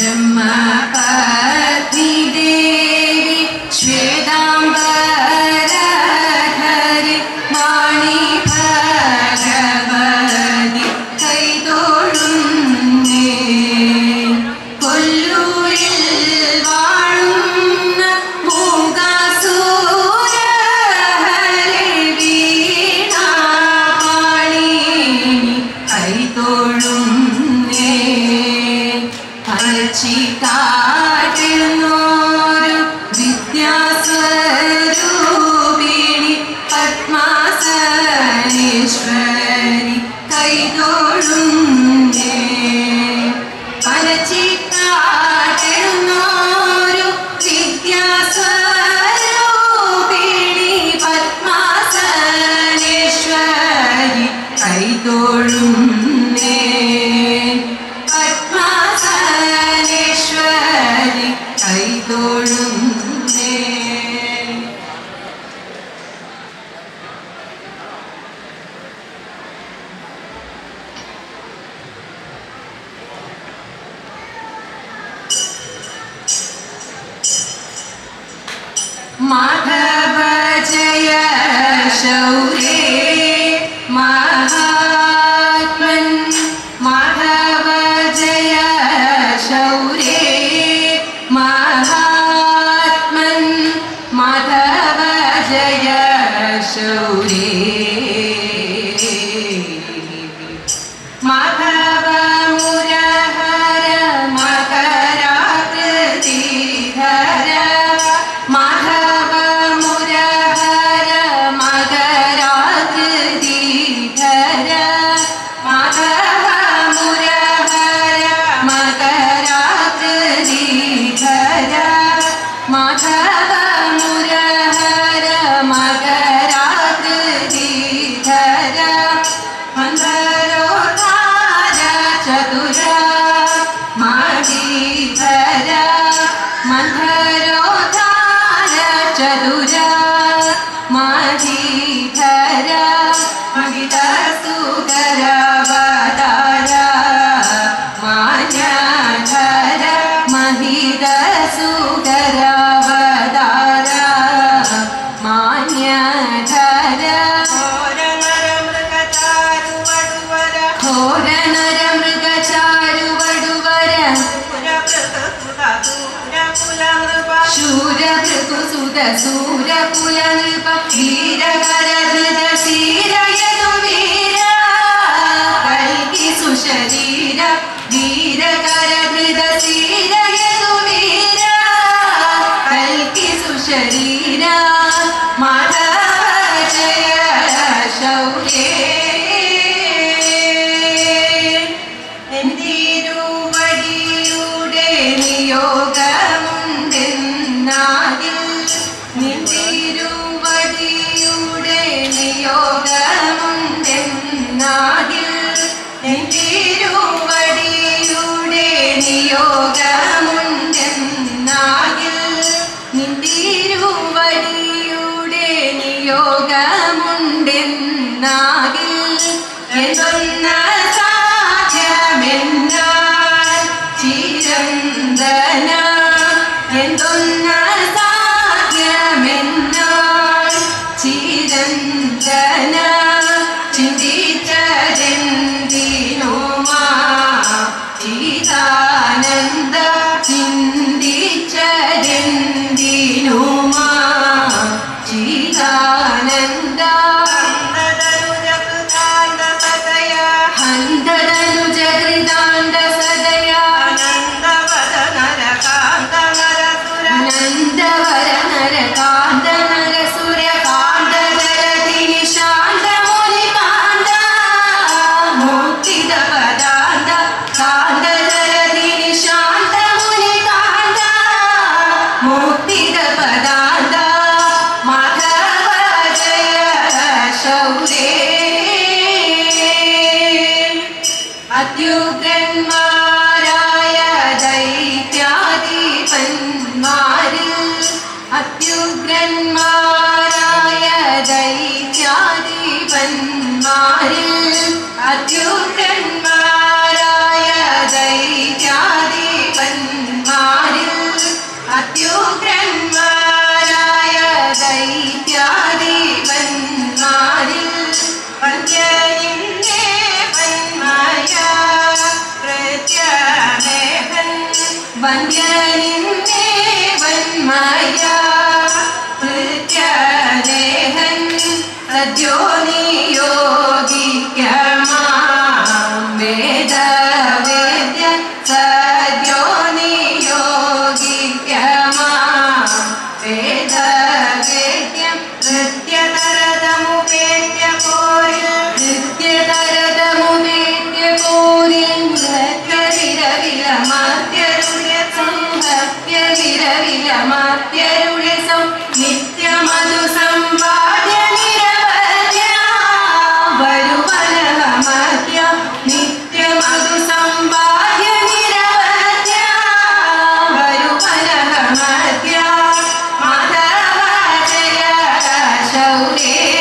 in my body. I ever to your shoulder. घरोधार चलुरा സുരകുലസുത സൂരകുലനിൽപ ധീരകരധര ശീരയതു വീര കൽക്കി സുശരീര ധീരകരധൃത ശീരയതു വീര കൽക്കി സുശരീര മാതാ ജയ ശൗര്യ ലോകമുണ്ടെന്നാകിൽ നിന്തിരുവടിയുടെ നിയോഗമുണ്ടെന്നാകിൽ എന്തൊന്ന അത്യുഗ്രന്മാരായ ദൈത്യാധിപന്മാരിൽ അത്യുഗ്രന്മാരായ ദൈത്യാധിപന്മാരിൽ അത്യുഗ്രന്മാരായ ദൈത്യാധിപന്മാരിൽ അത്യുഗ്രന്മാരായ ദൈത്യാധിപന്മാരിൽ സദ്യോ ശൗരേ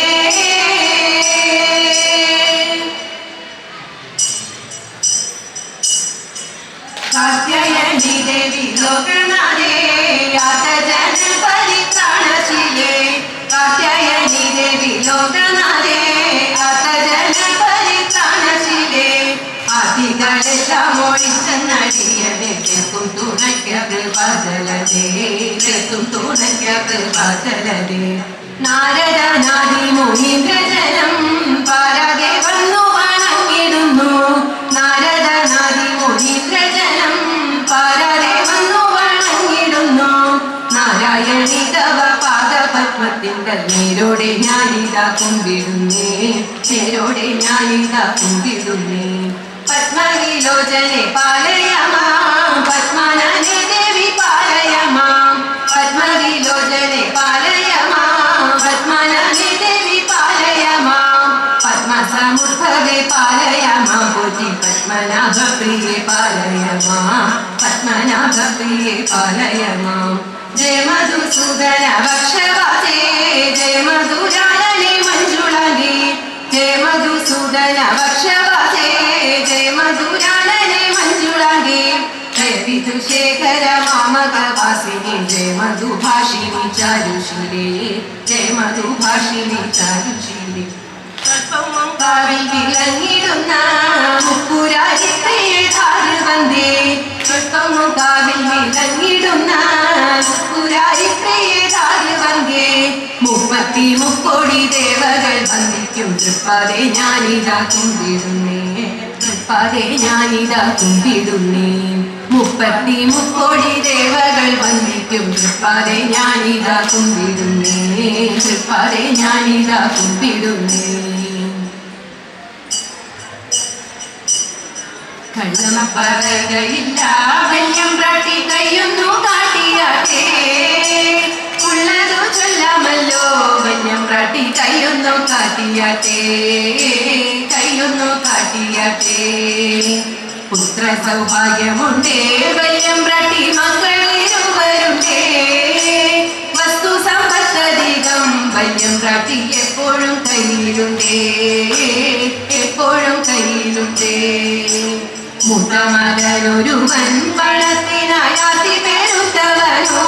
കാത്യായനി തുണയ്ക്കത് ലോകനാഥേ നേരോടെ ഞാനിതാ കുമ്പിടുന്നേ. നേരോടെ ഞാനിതാ കുമ്പിടുന്നേ. പത്മവിലോചനെ പാലയമാം मुखगे पालय मापुति पद्मनाभप्रिये पालय माँ पद्मनाभप्रिये पालय माँ जय मधुसूदन वक्षवाते जय मधुजानने मञ्जुळनि जय मधुसूदन वक्षवाते जय मधुजानने मञ्जुळनि जय विदुशेखर मामकवासिनि जय मधुभाषिणि चारुशिरे जय मधुभाषिणि चारुशिरे ചാരുശീലേ കാവിൽ വിളങ്ങിടുന്ന മുപ്പുരാജിത്രയെ ധാരുവന്തേ കാവിൽ വിളങ്ങിടുന്ന മുപ്പുരാജിത്രയെ ധാരുവന്തേ മുപ്പത്തി മുക്കോടി ദേവകൾ വന്ദിക്കും തൃപ്പാതെ ഞാനിതാ കുമ്പിടുന്നേ തൃപ്പാതെ ഞാനിതാ കുമ്പിടുന്നേ മുപ്പത്തി മുക്കോടി ദേവകൾ വന്ദിക്കും തൃപ്പാതെ ഞാനിതാ കുമ്പിടുന്നേ തൃപ്പാതെ ഞാനിതാ കുമ്പിടുന്നേ കള്ളം പറകയില്ല വല്യം പ്രാട്ടി കയ്യൊന്നു കാട്ടിയാട്ടേ ഉള്ളതു ചൊല്ലാമല്ലോ വല്യം പ്രാട്ടി കയ്യൊന്നു കാട്ടിയാട്ടേ കയ്യൊന്നു കാട്ടിയാട്ടേ പുത്ര സൗഭാഗ്യമുണ്ടേ വല്യം പ്രാട്ടി മക്കളിരുവരുണ്ടേ വസ്തു സമ്പത്തധികം വല്യം പ്രാട്ടി എപ്പോഴും കയ്യിലുണ്ടേ. മുത്തമകനൊരുവൻ വളത്തിനായി അതിമേരുത്തവനോ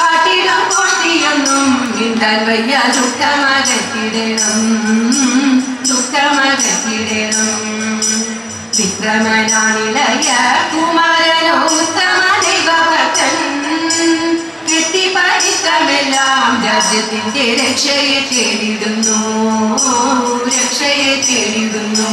കാട്ടിടം കൊട്ടിയൊന്നും മിണ്ടാൻ വയ്യ ദുഃഖമകത്തിടണം ദുഃഖമകത്തിടണം വിക്രമനാണിളയ കുമാരനോ ഉത്തമ ദൈവഭക്തൻ കെട്ടിപ്പണിത്തമെല്ലാം രാജ്യത്തിന്റെ രക്ഷയെ തേടിടുന്നു രക്ഷയെ തേടിടുന്നു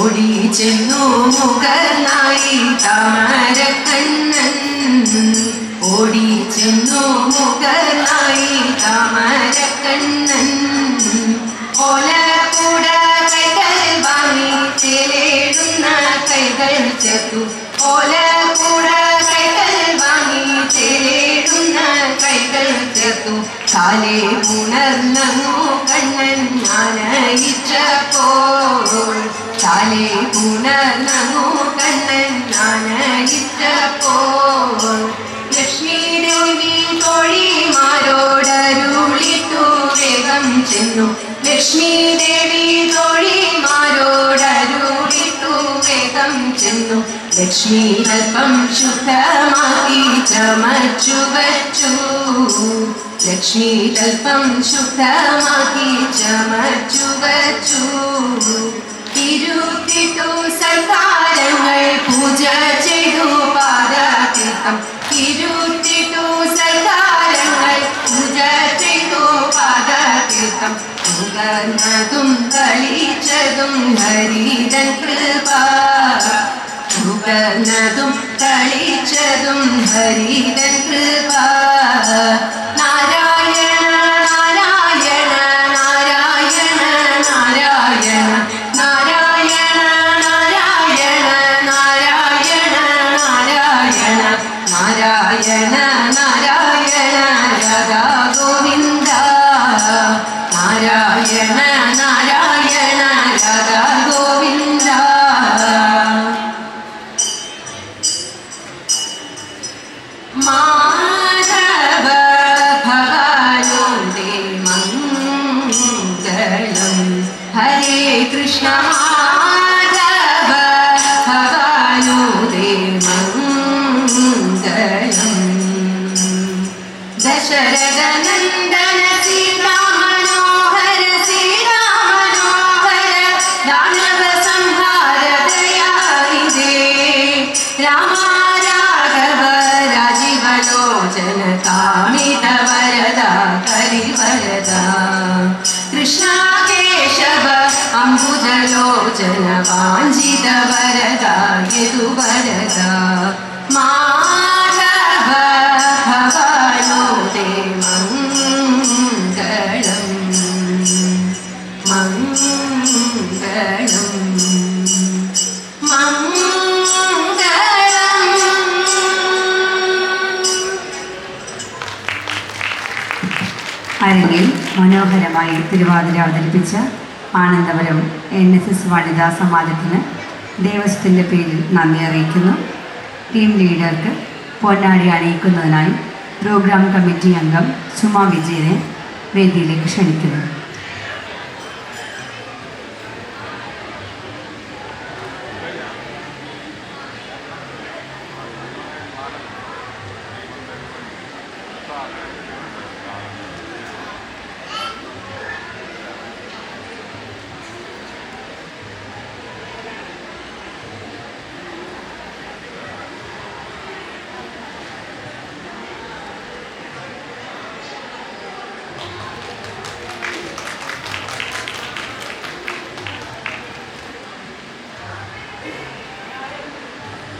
ഓടി ചെന്നു മുഖനായി താമരക്കണ്ണൻ. ഓടി ചെന്നു മുഖനായി താമരക്കണ്ണൻ. ഓല കൂട കൈകൾ വാങ്ങി ചേലേടുന്ന കൈകൾ ചേർത്തു. ഓല കൂട കൈകൾ വാങ്ങി ചേലേടുന്ന കൈകൾ ചേർത്തു. കാലേ ഉണർന്നു കണ്ണൻ ഞാനയിച്ചപ്പോൾ കാലേ പുണർന്നു കണ്ണൻ ഞാനയിച്ചപ്പോൾ ലക്ഷ്മി ദേവി തോഴിമാരോടരുളിട്ടു വേഗം ചെന്നു ലക്ഷ്മി ദേവി വേഗം ചെന്നു ലക്ഷ്മി അല്പം ശുദ്ധമാക്കി ചമച്ചു ലക്ഷ്മി അല്പം ശുദ്ധമാക്കി ചമച്ചു വച്ചു പാദതീർത്ഥം തിരുത്തിട്ടു സൽക്കാരങ്ങൾ പൂജ ചെയ്തു പാദതീർത്ഥം കളിച്ചതും ഹരിതൻ കൃപ. ഉകർന്നതും കളിച്ചതും ഹരിതൻ കൃപ. कामिन वरदा कलिवरदा कृष्णा केशव अम्बुजलोचन वाञ्जी അരങ്ങിൽ മനോഹരമായി തിരുവാതിര അവതരിപ്പിച്ച ആനന്ദപുരം എൻ എസ് എസ് വനിതാ സമാജത്തിന് ദേവസ്വത്തിന്റെ പേരിൽ നന്ദി അറിയിക്കുന്നു ടീം ലീഡർക്ക് പൊന്നാടി അണിയിക്കുന്നതിനായി പ്രോഗ്രാം കമ്മിറ്റി അംഗം സുമ വിജയനെ വേദിയിലേക്ക് ക്ഷണിക്കുന്നു